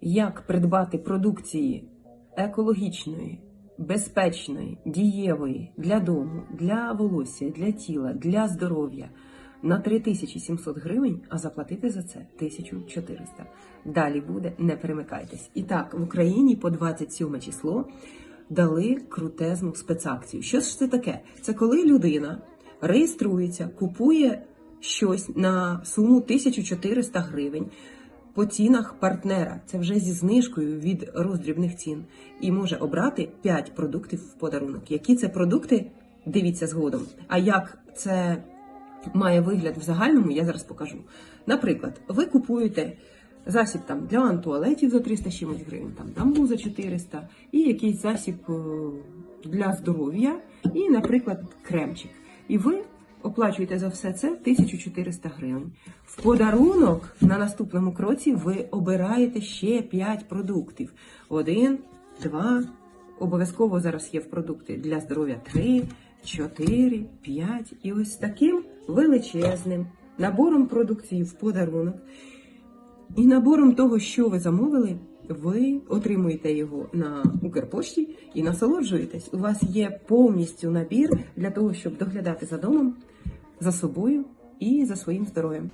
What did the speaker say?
як придбати продукції екологічної, безпечної, дієвої для дому, для волосся, для тіла, для здоров'я на 3700 гривень, а заплатити за це 1400. Далі буде, не перемикайтесь. І так, в Україні по 27 число дали крутезну спецакцію. Що ж це таке? Це коли людина реєструється, купує щось на суму 1400 гривень по цінах партнера. Це вже зі знижкою від роздрібних цін. І може обрати 5 продуктів в подарунок. Які це продукти? Дивіться згодом. А як це має вигляд в загальному, я зараз покажу. Наприклад, ви купуєте засіб там для туалетів за 300 чимось гривень, там тамбу за 400, і якийсь засіб е, для здоров'я, і, наприклад, кремчик. І ви оплачуєте за все це 1400 гривень. В подарунок на наступному кроці ви обираєте ще 5 продуктів. Один, два, обов'язково зараз є в продукти для здоров'я 3, 4, 5. І ось таким величезним набором продукції в подарунок. І набором того, що ви замовили, ви отримуєте його на Укрпошті і насолоджуєтесь. У вас є повністю набір для того, щоб доглядати за домом, за собою і за своїм здоров'ям.